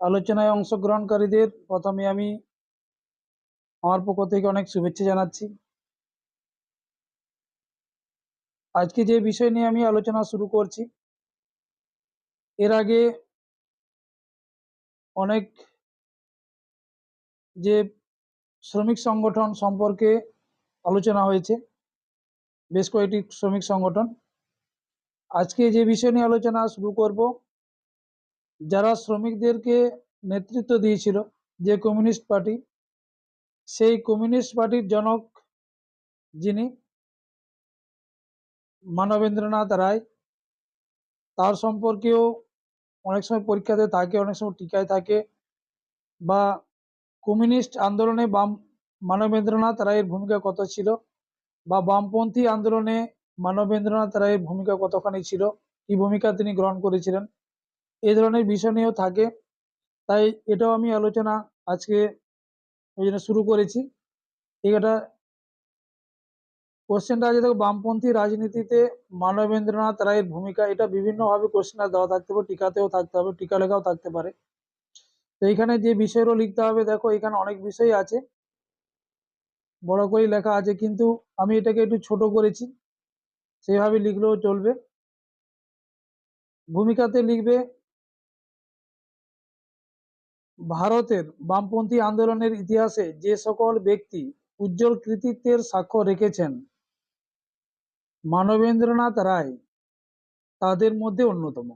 আলোচনায় অংশগ্রহণকারীদের প্রথমে আমি আমার পক্ষ থেকে অনেক শুভেচ্ছা জানাচ্ছি। আজকে যে বিষয় নিয়ে আমি আলোচনা শুরু করছি, এর আগে অনেক যে শ্রমিক সংগঠন সম্পর্কে আলোচনা হয়েছে, বেশ কয়েকটি শ্রমিক সংগঠন। আজকে যে বিষয় নিয়ে আলোচনা শুরু করব যারা শ্রমিকদেরকে নেতৃত্ব দিয়েছিল যে কমিউনিস্ট পার্টি, সেই কমিউনিস্ট পার্টির জনক যিনি মানবেন্দ্রনাথ রায়, তার সম্পর্কেও অনেক সময় পরীক্ষাতে থাকে, অনেক সময় টিকায় থাকে বা কমিউনিস্ট আন্দোলনে বাম মানবেন্দ্রনাথ রায়ের ভূমিকা কত ছিল বা বামপন্থী আন্দোলনে মানবেন্দ্রনাথ রায়ের ভূমিকা কতখানি ছিল, কি ভূমিকা তিনি গ্রহণ করেছিলেন এই ধরনের বিষয় নিয়েও থাকে। তাই এটাও আমি আলোচনা আজকে ওই জন্য শুরু করেছি। এটা কোশ্চেনটা আছে দেখো, বামপন্থী রাজনীতিতে মানবেন্দ্রনাথ রায়ের ভূমিকা, এটা বিভিন্নভাবে কোশ্চেনটা দেওয়া থাকতে পারে, টিকাতেও থাকতে হবে টিকা লেখাও থাকতে পারে। তো এখানে যে বিষয়গুলো লিখতে হবে, দেখো এখানে অনেক বিষয় আছে। বড় করে লেখা আছে, কিন্তু আমি এটাকে একটু ছোট করেছি সেইভাবে লিখলেও চলবে। ভূমিকাতে লিখবে ভারতের বামপন্থী আন্দোলনের ইতিহাসে যে সকল ব্যক্তি উজ্জ্বল কৃতিত্বের সাক্ষ্য রেখেছেন, মানবেন্দ্রনাথ রায়, তাদের মধ্যে অন্যতম।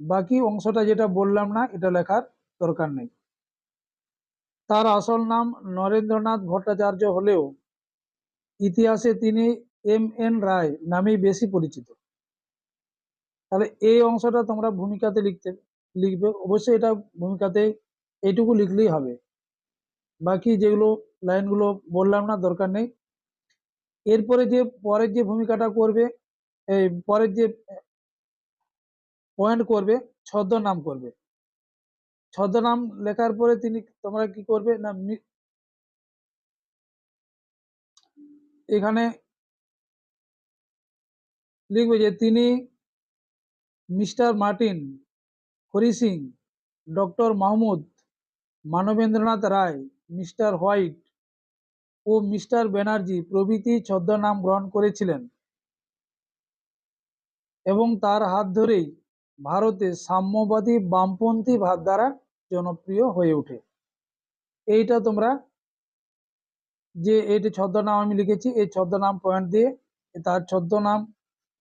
বাকি অংশটা যেটা বললাম না, এটা লেখার দরকার নেই। তার আসল নাম নরেন্দ্রনাথ ভট্টাচার্য হলেও ইতিহাসে তিনি এম এন রায় নামেই বেশি পরিচিত। তাহলে এই অংশটা তোমরা ভূমিকাতে লিখতে লিখবে, অবশ্যই এটা ভূমিকাতে এইটুকু লিখলেই হবে। বাকি যেগুলো লাইনগুলো বললাম না, দরকার নেই। এরপরে যে পরের যে ভূমিকাটা করবে, এই পরের যে পয়েন্ট করবে, ছদ্মনাম করবে। ছদ্মনাম লেখার পরে তিনি তোমরা কি করবে না এখানে লিখবে যে তিনি mister Martin Hari Singh, doctor Mahmud, Manabendranath Roy, mister White ও মিস্টার ব্যানার্জি প্রভৃতি ছদ্মনাম গ্রহণ করেছিলেন এবং তার হাত ধরেই ভারতে সাম্যবাদী বামপন্থী ভাবধারা জনপ্রিয় হয়ে ওঠে। এইটা তোমরা যে এইটা ছদ্মনাম আমি লিখেছি, এই ছদ্মনাম পয়েন্ট দিয়ে তার ছদ্মনাম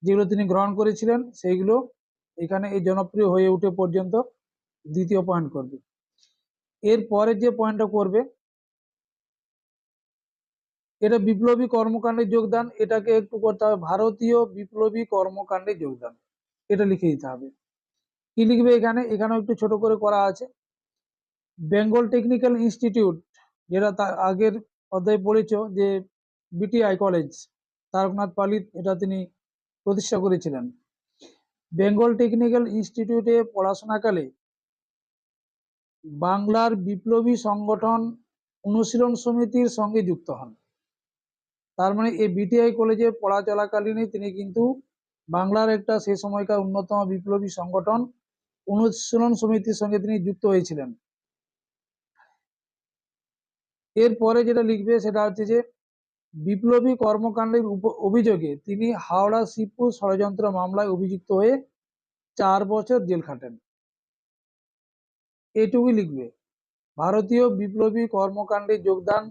যেগুলো তিনি গ্রহণ করেছিলেন, সেইগুলো এখানে এই জনপ্রিয় হয়ে উঠে পর্যন্ত দ্বিতীয় পয়েন্ট করবে। এর পরে যে পয়েন্টটা করবে, এটা বিপ্লবী কর্মকাণ্ডে যোগদান, এটাকে একটু করতে হবে, ভারতীয় বিপ্লবী কর্মকাণ্ডে যোগদান, এটা লিখে দিতে হবে। কি লিখবে এখানে? এখানেও একটু ছোট করে করা আছে। বেঙ্গল টেকনিক্যাল ইনস্টিটিউট যেটা তার আগের অধ্যায় পড়েছ, যে বিটিআই কলেজ তারকনাথ পালিত, এটা তিনি প্রতিষ্ঠা করেছিলেন। বেঙ্গল টেকনিক্যাল ইনস্টিটিউটে পড়াশোনাকালে বাংলার বিপ্লবী সংগঠন অনুশীলন সমিতির সঙ্গে যুক্ত হন। তার মানে এই বিটিআই কলেজে পড়া চলাকালীনই তিনি কিন্তু বাংলার একটা সে সময়কার অন্যতম বিপ্লবী সংগঠন অনুশীলন সমিতির সঙ্গে তিনি যুক্ত হয়েছিলেন। এরপরে যেটা লিখবে সেটা হচ্ছে যে বিপ্লবী কর্মকাণ্ডের অভিযোগে তিনি হাওড়া শিবপুর ষড়যন্ত্র মামলায় অভিযুক্ত হয়ে চার বছর জেল খাটেন। এইটুকুই লিখবে। ভারতীয় বিপ্লবী কর্মকাণ্ডে যোগদান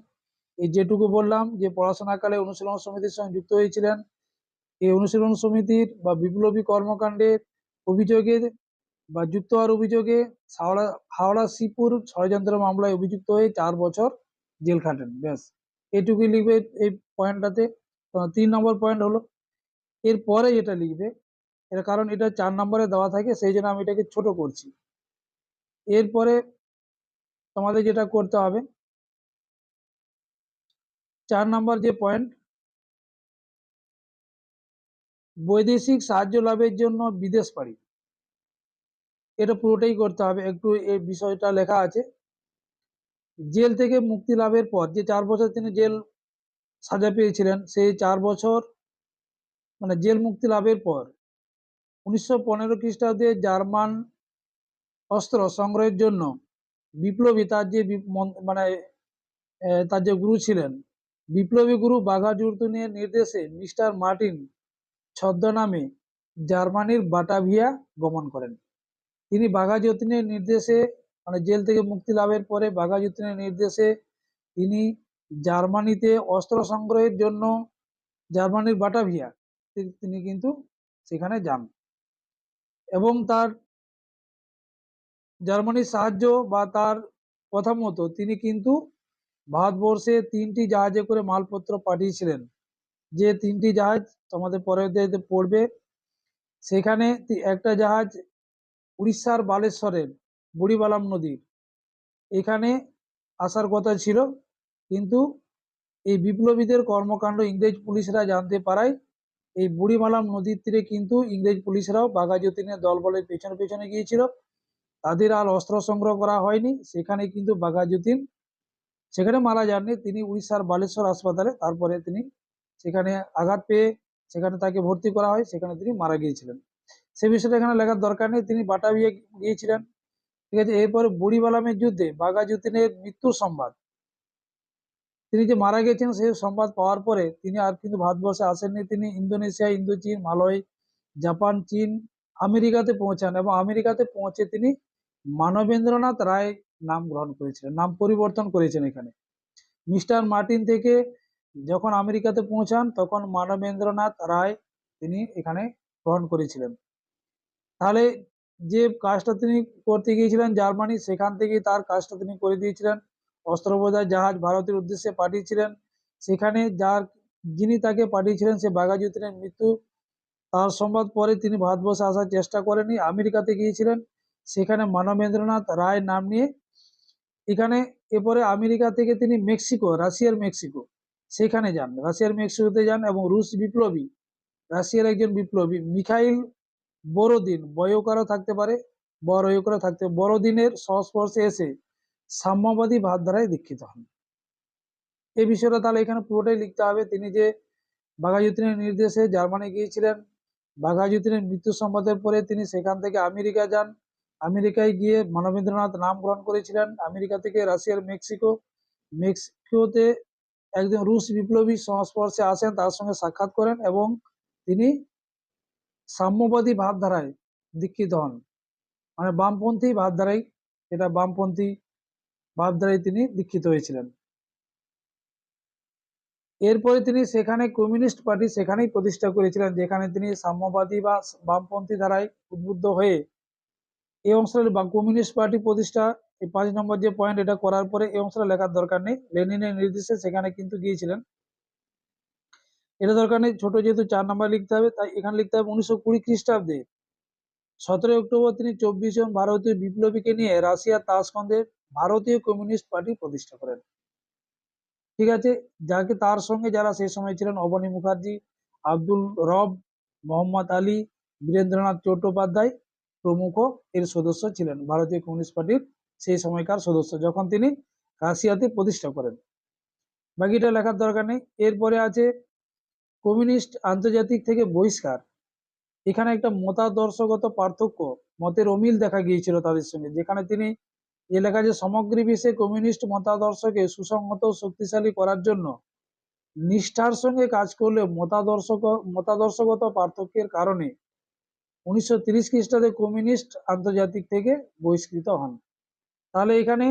এই যেটুকু বললাম যে পড়াশোনাকালে অনুশীলন সমিতির সঙ্গে যুক্ত হয়েছিলেন। এই অনুশীলন সমিতির বা বিপ্লবী কর্মকাণ্ডের অভিযোগে বা যুক্ত হওয়ার অভিযোগে হাওড়া হাওড়া শিবপুর ষড়যন্ত্র মামলায় অভিযুক্ত হয়ে চার বছর জেল খাটেন। ব্যাস। এটুকুই লিখবে এই পয়েন্টটাতে তিন নম্বর পয়েন্ট হলো, এরপরে যেটা লিখবে এটা কারণ এটা চার নম্বরে দেওয়া থাকে, সেই জন্য আমি এটাকে ছোট করছি। এরপরে তোমাদের যেটা করতে হবে, চার নম্বর যে পয়েন্ট বৈদেশিক সাহায্য লাভের জন্য বিদেশ পাড়ি। এটা পুরোটাই করতে হবে। একটু এই বিষয়টা লেখা আছে। জেল থেকে মুক্তি লাভের পর যে চার বছর তিনি জেল সাজা পেয়েছিলেন, সেই চার বছর মানে জেল মুক্তি লাভের পর উনিশশো পনেরো খ্রিস্টাব্দে জার্মান অস্ত্র সংগ্রহের জন্য বিপ্লবী তার যে মন- তার যে গুরু ছিলেন, বিপ্লবী গুরু বাঘা বাঘাযতীনের নির্দেশে মিস্টার মার্টিন ছদ্মনামে জার্মানির বাটাভিয়া গমন করেন। তিনি বাঘাযতীনের নির্দেশে মানে জেল থেকে মুক্তি লাভের পরে বাঘাযতীনের নির্দেশে তিনি জার্মানিতে অস্ত্র সংগ্রহের জন্য জার্মানির বাটাভিয়া তিনি কিন্তু সেখানে যান। এবং তার জার্মানির সাহায্য বা তার কথা মতো তিনি কিন্তু ভারতবর্ষে তিনটি জাহাজে করে মালপত্র পাঠিয়েছিলেন। যে তিনটি জাহাজ তোমাদের পরে পড়বে। সেখানে একটা জাহাজ উড়িষ্যার বালেশ্বরের বুড়িবালাম নদীর এখানে আসার কথা ছিল, কিন্তু এই বিপ্লবীদের কর্মকাণ্ড ইংরেজ পুলিশরা জানতে পারায়, এই বুড়িমালাম নদীর তীরে কিন্তু ইংরেজ পুলিশরাও বাঘাযতীনের দলবলের পেছনে পেছনে গিয়েছিল। তাদের আর অস্ত্র সংগ্রহ করা হয়নি। সেখানে কিন্তু বাঘাযতীন, সেখানে মারা যাননি। তিনি উড়িষ্যার বালেশ্বর হাসপাতালে, তারপরে তিনি সেখানে আঘাত পেয়ে সেখানে তাকে ভর্তি করা হয়। সেখানে তিনি মারা গিয়েছিলেন। সে বিষয়টা এখানে লেখার দরকার নেই। তিনি বাটাবিয়ে গিয়েছিলেন। ঠিক আছে? এরপরে বুড়িবালামের যুদ্ধে বাঘাযতীনের মৃত্যুর সংবাদ। তিনি যে মারা গেছেন সেই সংবাদ পাওয়ার পরে তিনি আর কিন্তু ভারতবর্ষে আসেননি। তিনি ইন্দোনেশিয়া, ইন্দোচীন, মালয়, জাপান, চীন, আমেরিকাতে পৌঁছান এবং আমেরিকাতে পৌঁছে তিনি মানবেন্দ্রনাথ রায় নাম গ্রহণ করেছিলেন, নাম পরিবর্তন করেছেন এখানে। মিস্টার মার্টিন থেকে যখন আমেরিকাতে পৌঁছান, তখন মানবেন্দ্রনাথ রায় তিনি এখানে গ্রহণ করেছিলেন। তাহলে যে কাজটা তিনি করতে গিয়েছিলেন জার্মানি, সেখান থেকেই তার কাজটা তিনি করে দিয়েছিলেন। অস্ত্রবোঝাই জাহাজ ভারতের উদ্দেশ্যে পাঠিয়েছিলেন। সেখানে যার যিনি তাকে পাঠিয়েছিলেন সে বাঘাযতীনের মৃত্যু। তার সংবাদ পরে তিনি ভারতবর্ষে আসার চেষ্টা করেনি আমেরিকাতে গিয়েছিলেন। সেখানে মানবেন্দ্রনাথ রায় নাম নিয়ে এখানে এরপরে আমেরিকা থেকে তিনি মেক্সিকো, রাশিয়ার মেক্সিকো, সেখানে যান। রাশিয়ার মেক্সিকোতে যান এবং রুশ বিপ্লবী, রাশিয়ার একজন বিপ্লবী, মিখাইল বড়দিন বয়কারও থাকতে পারে বড় থাকতে বড়দিনের সংস্পর্শে এসে সাম্যবাদী ভাবধারায় দীক্ষিত হন। এই বিষয়টা তাহলে এখানে পুরোটাই লিখতে হবে। তিনি যে বাঘাযতীনের নির্দেশে জার্মানি গিয়েছিলেন, বাঘাযতীনের মৃত্যু সংবাদের পরে তিনি সেখান থেকে আমেরিকা যান। আমেরিকায় গিয়ে মানবেন্দ্রনাথ নাম গ্রহণ করেছিলেন। আমেরিকা থেকে রাশিয়ার মেক্সিকো, মেক্সিকোতে একজন রুশ বিপ্লবী সংস্পর্শে আসেন, তার সঙ্গে সাক্ষাৎ করেন এবং তিনি সাম্যবাদী ভাবধারায় দীক্ষিত হন। মানে বামপন্থী ভাবধারায় এটা বামপন্থী ভাবধারায় তিনি দীক্ষিত হয়েছিলেন। এরপরে তিনি সেখানে কমিউনিস্ট পার্টি সেখানেই প্রতিষ্ঠা করেছিলেন, যেখানে তিনি সাম্যবাদী বা বামপন্থী ধারায় উদ্বুদ্ধ হয়ে এই অংশটা বা কমিউনিস্ট পার্টি প্রতিষ্ঠা, এই পাঁচ নম্বর যে পয়েন্ট এটা করার পরে এই অংশটা লেখার দরকার নেই। লেনিনের নির্দেশে সেখানে কিন্তু গিয়েছিলেন। এটা দরকার নেই, ছোট যেহেতু চার নম্বর লিখতে হবে, তাই এখানে লিখতে হবে উনিশশো কুড়ি খ্রিস্টাব্দে। সতেরোই অক্টোবর তিনি চব্বিশ জন ভারতীয় বিপ্লবীকে নিয়ে রাশিয়ার তাসকন্দে ভারতীয় কমিউনিস্ট পার্টি প্রতিষ্ঠা করেন। ঠিক আছে? যাকে তার সঙ্গে যারা সেই সময় ছিলেন অবনী মুখার্জি, আব্দুল রব, মোহাম্মদ আলী, বীরেন্দ্রনাথ চট্টোপাধ্যায় প্রমুখ এর সদস্য ছিলেন ভারতীয় কমিউনিস্ট পার্টির সেই সময়কার সদস্য, যখন তিনি রাশিয়াতে প্রতিষ্ঠা করেন। বাকিটা লেখার দরকার নেই। এরপরে আছে কমিউনিস্ট আন্তর্জাতিক থেকে বহিষ্কার। এখানে একটা মতাদর্শগত পার্থক্য, মতের অমিল দেখা গিয়েছিল তাদের সঙ্গে, যেখানে তিনি এ লেখা যে সমগ্র বিশ্বে কমিউনিস্ট মতাদর্শকে সুসংহত শক্তিশালী করার জন্য নিষ্ঠার সঙ্গে কাজ করলে মতাদর্শক, মতাদর্শগত পার্থক্যের কারণে উনিশশো তিরিশ খ্রিস্টাব্দে কমিউনিস্ট আন্তর্জাতিক থেকে বহিষ্কৃত হন। তাহলে এখানে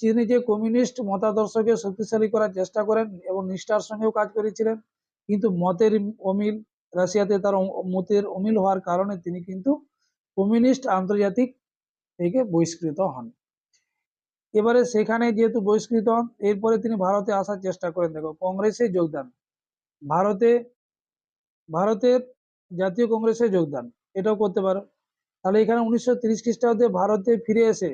যিনি যে কমিউনিস্ট মতাদর্শকে শক্তিশালী করার চেষ্টা করেন এবং নিষ্ঠার সঙ্গেও কাজ করেছিলেন কিন্তু মতের অমিল, রাশিয়াতে তার মতের অমিল হওয়ার কারণে তিনি কিন্তু কমিউনিস্ট আন্তর্জাতিক থেকে বহিষ্কৃত হন। এবারে সেখানে যেহেতু বহিষ্কৃত হন, এরপরে তিনি ভারতে আসার চেষ্টা করেন। দেখো, কংগ্রেসে যোগদান। ভারতে ভারতের জাতীয় কংগ্রেসে যোগদান। এটাও করতে পারো। তাহলে এখানে উনিশশো তিরিশ খ্রিস্টাব্দে ভারতে ফিরে এসে,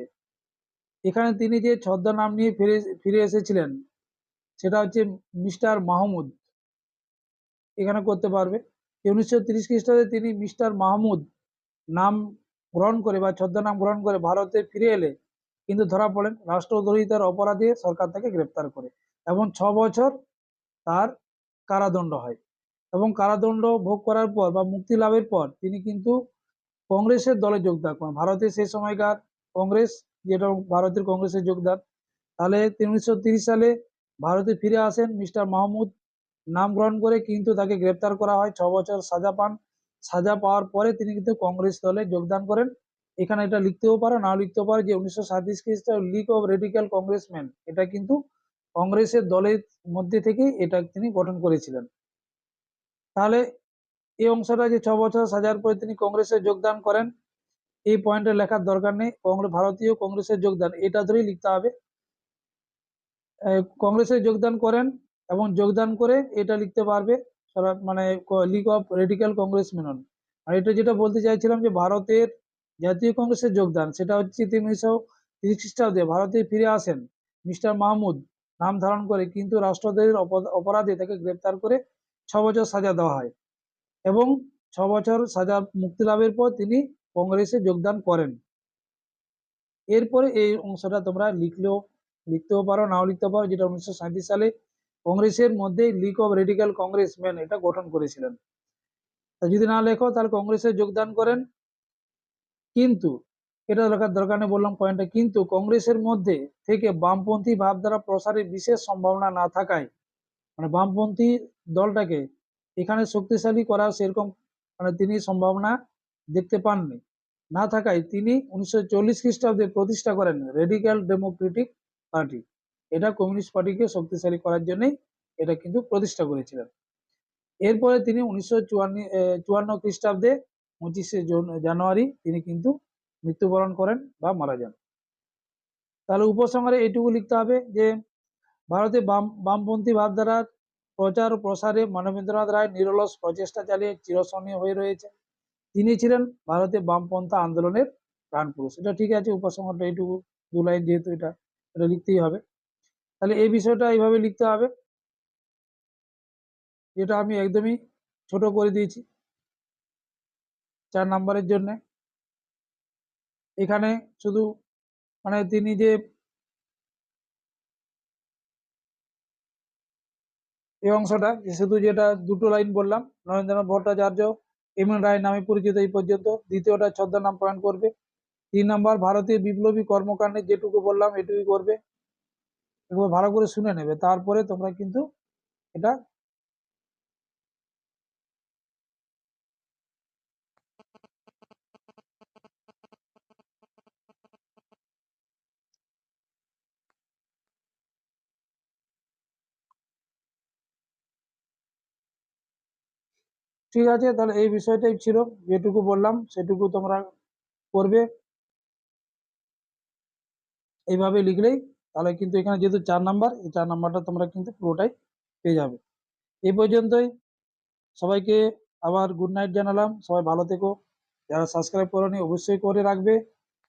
এখানে তিনি যে ছদ্মনাম নিয়ে ফিরে ফিরে এসেছিলেন, সেটা হচ্ছে মিস্টার মাহমুদ। এখানে করতে পারবে। উনিশশো তিরিশ খ্রিস্টাব্দে তিনি মিস্টার মাহমুদ নাম গ্রহণ করে বা ছদ্মনাম গ্রহণ করে ভারতে ফিরে এলে কিন্তু ধরা পড়েন রাষ্ট্রদ্রোহিতার অপরাধে সরকার তাকে গ্রেপ্তার করে এবং ছ বছর তার কারাদণ্ড হয় এবং কারাদণ্ড ভোগ করার পর বা মুক্তি লাভের পর তিনি কিন্তু কংগ্রেসের দলে যোগদান করেন। ভারতে সেই সময়কার কংগ্রেস, যেটা ভারতের কংগ্রেসে যোগদান, তাহলে উনিশশো সালে ভারতে ফিরে আসেন মিস্টার মাহমুদ নাম গ্রহণ করে কিন্তু তাকে গ্রেপ্তার করা হয়। ছ বছর সাজা পান। সাজা পাওয়ার পরে তিনি কিন্তু কংগ্রেস দলে যোগদান করেন। এখানে এটা লিখতেও পারো, না লিখতেও পারো যে উনিশশো সাঁত্রিশ খ্রিস্টাব্দ লিগ অফ রেডিক্যাল কংগ্রেসম্যান এটা কিন্তু কংগ্রেসের দলের মধ্যে থেকে এটা তিনি গঠন করেছিলেন। তাহলে এই অংশটা যে ছ বছর সাজার পরে তিনি কংগ্রেসে যোগদান করেন, এই পয়েন্টে লেখার দরকার নেই। কংগ্রেস ভারতীয় কংগ্রেসের যোগদান, এটা ধরেই লিখতে হবে। কংগ্রেসে যোগদান করেন এবং যোগদান করে এটা লিখতে পারবে মানে league of radical congressmen আর এটা যেটা বলতে চাইছিলাম যে ভারতের জাতীয় কংগ্রেসের যোগদান, সেটা হচ্ছে তিনি উনিশশো তিরিশ খ্রিস্টাব্দে ভারতে ফিরে আসেন মিস্টার মাহমুদ, নাম ধারণ করে কিন্তু রাষ্ট্রদ্রোহের অপ- অপরাধে তাকে গ্রেপ্তার করে ছ বছর সাজা দেওয়া হয় এবং ছ বছর সাজা মুক্তি লাভের পর তিনি কংগ্রেসে যোগদান করেন। এরপরে এই অংশটা তোমরা লিখলেও, লিখতেও পারো, নাও লিখতে পারো, যেটা উনিশশো সালে কংগ্রেসের মধ্যে লিগ অফ রেডিক্যাল কংগ্রেসম্যান এটা গঠন করেছিলেন। যদি না লেখো, তাহলে কংগ্রেসে যোগদান করেন। কিন্তু, এটা লেখার দরকার নেই, বললাম পয়েন্টটা কিন্তু কংগ্রেসের মধ্যে থেকে বামপন্থী ভাবধারা প্রসারের বিশেষ সম্ভাবনা না থাকায় মানে বামপন্থী দলটাকে এখানে শক্তিশালী করার সেরকম মানে তিনি সম্ভাবনা দেখতে পাননি। না থাকায় তিনি উনিশশো চল্লিশ খ্রিস্টাব্দে প্রতিষ্ঠা করেন রেডিক্যাল ডেমোক্রেটিক পার্টি এটা কমিউনিস্ট পার্টিকে শক্তিশালী করার জন্যই এটা কিন্তু প্রতিষ্ঠা করেছিলেন। এরপরে তিনি উনিশশো চুয়ান্ন খ্রিস্টাব্দে পঁচিশে জানুয়ারি তিনি কিন্তু মৃত্যুবরণ করেন বা মারা যান। তাহলে উপসংহারে এইটুকু লিখতে হবে যে, ভারতে বাম, বামপন্থী ভাবধারার প্রচার ও প্রসারে মানবেন্দ্রনাথ রায় নিরলস প্রচেষ্টা চালিয়ে চিরস্মরণীয় হয়ে রয়েছে। তিনি ছিলেন ভারতে বামপন্থা আন্দোলনের প্রাণপুরুষ। এটা ঠিক আছে, উপসংহারটা এইটুকু, দু লাইন যেহেতু এটা এটা লিখতেই হবে। তাহলে এই বিষয়টা এইভাবে লিখতে হবে। যেটা আমি একদমই ছোট করে দিয়েছি। চার নাম্বারের জন্য। এখানে শুধু মানে তিনি যে এই অংশটা শুধু যেটা দুটো লাইন বললাম, নরেন্দ্রনাথ ভট্টাচার্য, এম এন রায় নামে পরিচিত এই পর্যন্ত, দ্বিতীয়টা ছদ্মনাম পয়েন্ট করবে। তিন নাম্বার, ভারতীয় বিপ্লবী কর্মকাণ্ডে যেটুকু বললাম, এটুকুই করবে। একবার ভালো করে শুনে নেবে। তারপরে তোমরা কিন্তু এটা ঠিক আছে, তাহলে এই বিষয়টাই ছিল। যেটুকু বললাম, সেটুকু তোমরা করবে। এইভাবে লিখলেই তাহলে কিন্তু এখানে যেহেতু চার নাম্বার, এই চার নাম্বারটা তোমরা কিন্তু পুরোটাই পেয়ে যাবে। এই পর্যন্তই। সবাইকে আবার গুড নাইট জানালাম। সবাই ভালো থেকো। যারা সাবস্ক্রাইব করনি, অবশ্যই করে রাখবে।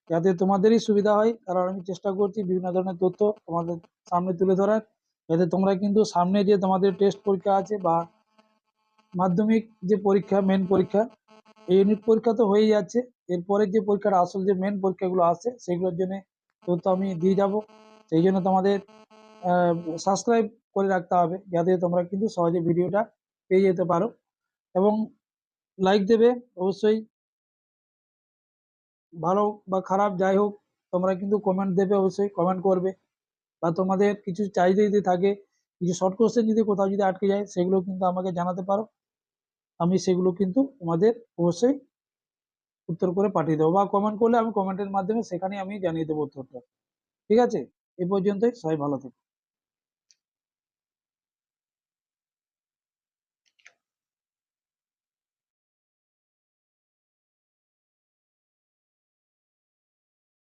যাতে তোমাদেরই সুবিধা হয়। কারণ আমি চেষ্টা করছি বিভিন্ন ধরনের তথ্য তোমাদের সামনে তুলে ধরার। যাতে তোমরা কিন্তু সামনে যে তোমাদের টেস্ট পরীক্ষা আছে বা মাধ্যমিক যে পরীক্ষা মেন পরীক্ষা, এই ইউনিট পরীক্ষা তো হয়েই যাচ্ছে। এরপরে যে পরীক্ষাটা আসল যে মেন পরীক্ষাগুলো আছে সেগুলোর জন্য তথ্য আমি দিয়ে যাব। সেই জন্য তোমাদের সাবস্ক্রাইব করে রাখতে হবে, যাতে তোমরা কিন্তু সহজে ভিডিওটা পেয়ে যেতে পারো। এবং লাইক দেবে, অবশ্যই। ভালো বা খারাপ যাই হোক, তোমরা কিন্তু কমেন্ট দেবে, অবশ্যই কমেন্ট করবে। বা তোমাদের কিছু চাহিদা যদি থাকে, কিছু শর্ট কোশ্চেন যদি কোথাও যদি আটকে যায়, সেগুলো কিন্তু আমাকে জানাতে পারো। আমি সেগুলো কিন্তু তোমাদের অবশ্যই উত্তর করে পাঠিয়ে দেবো, বা কমেন্ট করলে আমি কমেন্টের মাধ্যমে সেখানে আমি জানিয়ে দেবো উত্তরটা। ঠিক আছে? এই পর্যন্তই সবাই ভালো থেকো